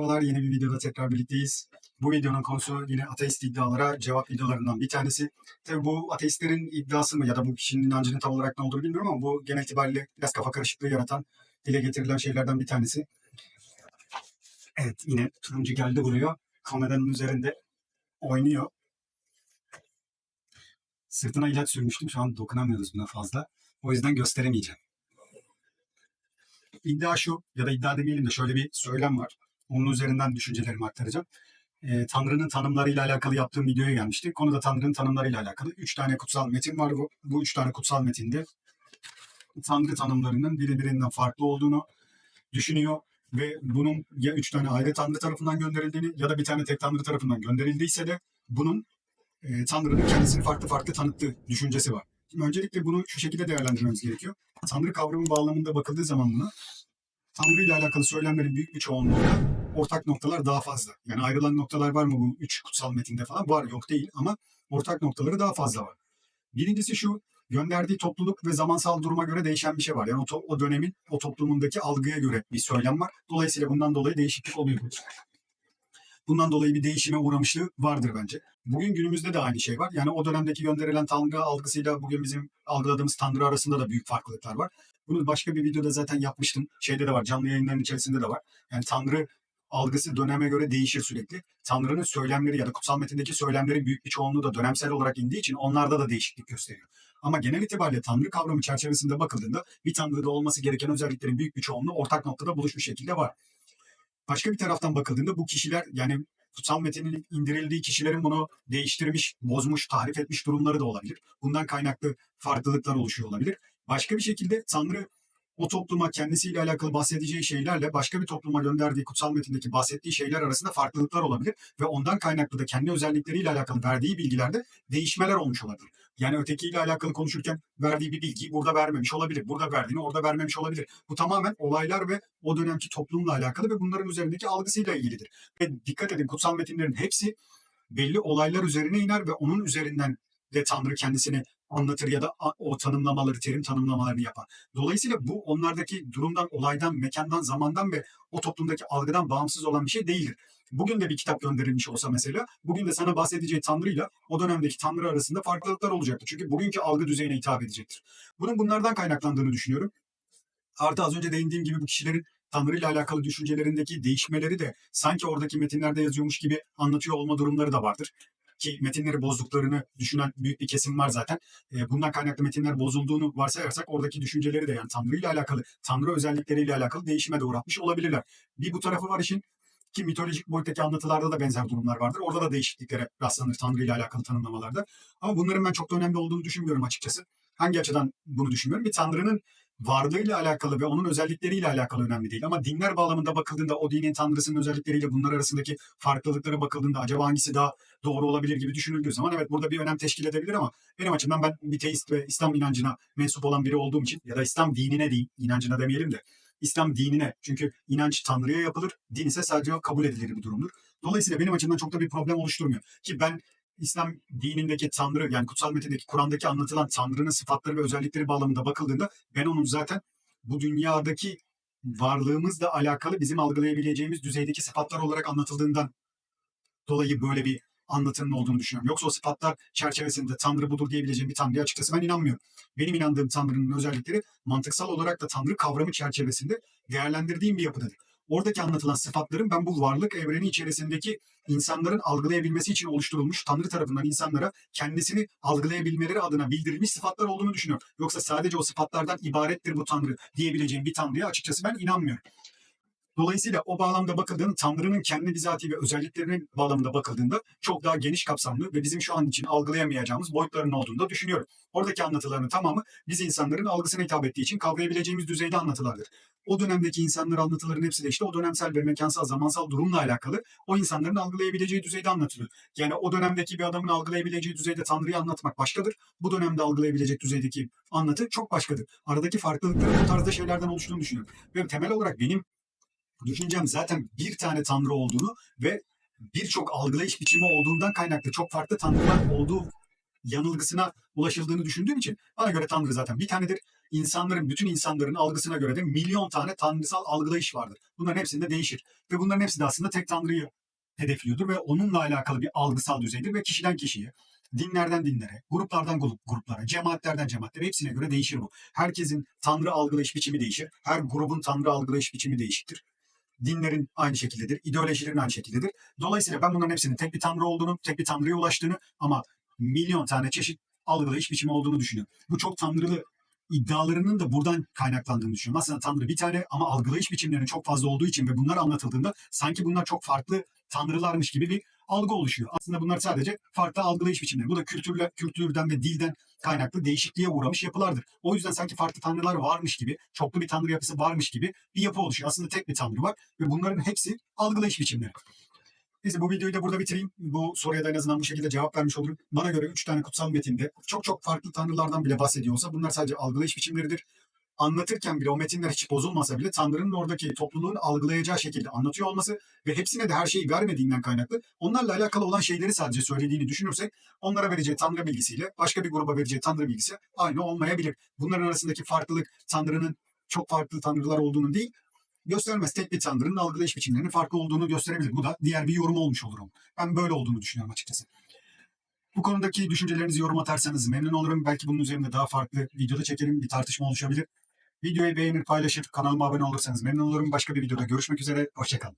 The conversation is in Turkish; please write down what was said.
Merhabalar, yeni bir videoda tekrar birlikteyiz. Bu videonun konusu yine ateist iddialara cevap videolarından bir tanesi. Tabii bu ateistlerin iddiası mı ya da bu kişinin inancının tam olarak ne olduğunu bilmiyorum ama bu genel itibariyle biraz kafa karışıklığı yaratan, dile getirilen şeylerden bir tanesi. Evet, yine turuncu geldi buraya. Kameranın üzerinde oynuyor. Sırtına ilaç sürmüştüm. Şu an dokunamıyoruz buna fazla. O yüzden gösteremeyeceğim. İddia şu ya da iddia demeyelim de şöyle bir söylem var. Onun üzerinden düşüncelerimi aktaracağım. Ee, Tanrı'nın tanımlarıyla alakalı yaptığım videoya gelmişti. Konuda Tanrı'nın tanımlarıyla alakalı. Üç tane kutsal metin var bu. Bu üç tane kutsal metinde Tanrı tanımlarının birbirinden farklı olduğunu düşünüyor ve bunun ya üç tane ayrı Tanrı tarafından gönderildiğini ya da bir tane tek Tanrı tarafından gönderildiyse de bunun e, Tanrı'nın kendisini farklı farklı tanıttığı düşüncesi var. Şimdi öncelikle bunu şu şekilde değerlendirmemiz gerekiyor. Tanrı kavramı bağlamında bakıldığı zaman buna Tanrı ile alakalı söylemlerin büyük bir çoğunluğunda ortak noktalar daha fazla. Yani ayrılan noktalar var mı bu üç kutsal metinde falan? Var yok değil ama ortak noktaları daha fazla var. Birincisi şu gönderdiği topluluk ve zamansal duruma göre değişen bir şey var. Yani o, to- o dönemin o toplumundaki algıya göre bir söylem var. Dolayısıyla bundan dolayı değişiklik oluyor. Bundan dolayı bir değişime uğramışlığı vardır bence. Bugün günümüzde de aynı şey var. Yani o dönemdeki gönderilen Tanrı algısıyla bugün bizim algıladığımız Tanrı arasında da büyük farklılıklar var. Bunu başka bir videoda zaten yapmıştım. Şeyde de var, canlı yayınların içerisinde de var. Yani Tanrı algısı döneme göre değişir sürekli. Tanrı'nın söylemleri ya da kutsal metindeki söylemlerin büyük bir çoğunluğu da dönemsel olarak indiği için onlarda da değişiklik gösteriyor. Ama genel itibariyle Tanrı kavramı çerçevesinde bakıldığında bir Tanrı'da olması gereken özelliklerin büyük bir çoğunluğu ortak noktada buluşmuş şekilde var. Başka bir taraftan bakıldığında bu kişiler yani kutsal metinin indirildiği kişilerin bunu değiştirmiş, bozmuş, tahrif etmiş durumları da olabilir. Bundan kaynaklı farklılıklar oluşuyor olabilir. Başka bir şekilde Tanrı o topluma kendisiyle alakalı bahsedeceği şeylerle başka bir topluma gönderdiği kutsal metindeki bahsettiği şeyler arasında farklılıklar olabilir ve ondan kaynaklı da kendi özellikleriyle alakalı verdiği bilgilerde değişmeler olmuş olabilir. Yani ötekiyle alakalı konuşurken verdiği bir bilgiyi burada vermemiş olabilir. Burada verdiğini orada vermemiş olabilir. Bu tamamen olaylar ve o dönemki toplumla alakalı ve bunların üzerindeki algısıyla ilgilidir. Ve dikkat edin kutsal metinlerin hepsi belli olaylar üzerine iner ve onun üzerinden de Tanrı kendisini anlatır ya da o tanımlamaları, terim tanımlamalarını yapar. Dolayısıyla bu onlardaki durumdan, olaydan, mekandan, zamandan ve o toplumdaki algıdan bağımsız olan bir şey değildir. Bugün de bir kitap gönderilmiş olsa mesela, bugün de sana bahsedeceği Tanrı'yla o dönemdeki Tanrı arasında farklılıklar olacaktır. Çünkü bugünkü algı düzeyine hitap edecektir. Bunun bunlardan kaynaklandığını düşünüyorum. Artı az önce değindiğim gibi bu kişilerin Tanrı ile alakalı düşüncelerindeki değişmeleri de sanki oradaki metinlerde yazıyormuş gibi anlatıyor olma durumları da vardır. Ki metinleri bozduklarını düşünen büyük bir kesim var zaten. E, bundan kaynaklı metinler bozulduğunu varsayarsak oradaki düşünceleri de yani Tanrı ile alakalı, Tanrı özellikleriyle alakalı değişime de uğratmış olabilirler. Bir bu tarafı var işin ki mitolojik boyuttaki anlatılarda da benzer durumlar vardır. Orada da değişikliklere rastlanır Tanrı ile alakalı tanımlamalarda. Ama bunların ben çok da önemli olduğunu düşünmüyorum açıkçası. Hangi açıdan bunu düşünmüyorum? Bir Tanrı'nın varlığıyla alakalı ve onun özellikleriyle alakalı önemli değil. Ama dinler bağlamında bakıldığında o dinin tanrısının özellikleriyle bunlar arasındaki farklılıklara bakıldığında acaba hangisi daha doğru olabilir gibi düşünüldüğü zaman evet burada bir önem teşkil edebilir ama benim açımdan ben bir teist ve İslam inancına mensup olan biri olduğum için ya da İslam dinine değil, inancına demeyelim de İslam dinine. Çünkü inanç Tanrı'ya yapılır, din ise sadece kabul edilir bir durumdur. Dolayısıyla benim açımdan çok da bir problem oluşturmuyor. Ki ben İslam dinindeki Tanrı yani kutsal metindeki Kur'an'daki anlatılan Tanrı'nın sıfatları ve özellikleri bağlamında bakıldığında ben onun zaten bu dünyadaki varlığımızla alakalı bizim algılayabileceğimiz düzeydeki sıfatlar olarak anlatıldığından dolayı böyle bir anlatının olduğunu düşünüyorum. Yoksa o sıfatlar çerçevesinde Tanrı budur diyebileceğim bir Tanrı'ya açıkçası ben inanmıyorum. Benim inandığım Tanrı'nın özellikleri mantıksal olarak da Tanrı kavramı çerçevesinde değerlendirdiğim bir yapıdadır. Oradaki anlatılan sıfatların ben bu varlık evreni içerisindeki insanların algılayabilmesi için oluşturulmuş Tanrı tarafından insanlara kendisini algılayabilmeleri adına bildirilmiş sıfatlar olduğunu düşünüyorum. Yoksa sadece o sıfatlardan ibarettir bu Tanrı diyebileceğim bir Tanrı'ya açıkçası ben inanmıyorum. Dolayısıyla o bağlamda bakıldığında Tanrı'nın kendi bizatihi ve özelliklerinin bağlamında bakıldığında çok daha geniş kapsamlı ve bizim şu an için algılayamayacağımız boyutların olduğunu da düşünüyorum. Oradaki anlatıların tamamı biz insanların algısına hitap ettiği için kavrayabileceğimiz düzeyde anlatılardır. O dönemdeki insanlar anlatıların hepsi de işte o dönemsel ve mekansal zamansal durumla alakalı o insanların algılayabileceği düzeyde anlatılıyor. Yani o dönemdeki bir adamın algılayabileceği düzeyde Tanrı'yı anlatmak başkadır. Bu dönemde algılayabilecek düzeydeki anlatı çok başkadır. Aradaki farklılıkların bu tarzda şeylerden oluştuğunu düşünüyorum. Ve temel olarak benim düşüncem zaten bir tane tanrı olduğunu ve birçok algılayış biçimi olduğundan kaynaklı çok farklı tanrılar olduğu yanılgısına ulaşıldığını düşündüğüm için bana göre tanrı zaten bir tanedir. insanların, bütün insanların algısına göre de milyon tane tanrısal algılayış vardır. Bunların hepsinde değişir. Ve bunların hepsi de aslında tek tanrıyı hedefliyordur ve onunla alakalı bir algısal düzeydir ve kişiden kişiye, dinlerden dinlere, gruplardan grup, gruplara, cemaatlerden cemaatlere hepsine göre değişir bu. Herkesin tanrı algılayış biçimi değişir. Her grubun tanrı algılayış biçimi değişiktir. Dinlerin aynı şekildedir, ideolojilerin aynı şekildedir. Dolayısıyla ben bunların hepsinin tek bir tanrı olduğunu, tek bir tanrıya ulaştığını ama milyon tane çeşit algılayış biçimi olduğunu düşünüyorum. Bu çok tanrılı iddialarının da buradan kaynaklandığını düşünüyorum. Aslında tanrı bir tane ama algılayış biçimlerinin çok fazla olduğu için ve bunlar anlatıldığında sanki bunlar çok farklı tanrılarmış gibi bir algı oluşuyor. Aslında bunlar sadece farklı algılayış biçimleri. Bu da kültürle, kültürden ve dilden kaynaklı değişikliğe uğramış yapılardır. O yüzden sanki farklı tanrılar varmış gibi, çoklu bir tanrı yapısı varmış gibi bir yapı oluşuyor. Aslında tek bir tanrı var ve bunların hepsi algılayış biçimleri. Neyse bu videoyu da burada bitireyim. Bu soruya da en azından bu şekilde cevap vermiş olurum. Bana göre üç tane kutsal metinde çok çok farklı tanrılardan bile bahsediyor olsa bunlar sadece algılayış biçimleridir. Anlatırken bile o metinler hiç bozulmasa bile Tanrı'nın oradaki topluluğun algılayacağı şekilde anlatıyor olması ve hepsine de her şeyi vermediğinden kaynaklı onlarla alakalı olan şeyleri sadece söylediğini düşünürsek onlara vereceği Tanrı bilgisiyle başka bir gruba vereceği Tanrı bilgisi aynı olmayabilir. Bunların arasındaki farklılık Tanrı'nın çok farklı tanrılar olduğunu değil, göstermez. Tek bir tanrının algılayış biçimlerinin farklı olduğunu gösterebilir. Bu da diğer bir yorum olmuş olur. onun. Ben böyle olduğunu düşünüyorum açıkçası. Bu konudaki düşüncelerinizi yorum atarsanız memnun olurum. Belki bunun üzerinde daha farklı videoda çekerim. Bir tartışma oluşabilir. Videoyu beğenir, paylaşır, kanalıma abone olursanız memnun olurum. Başka bir videoda görüşmek üzere. Hoşçakalın.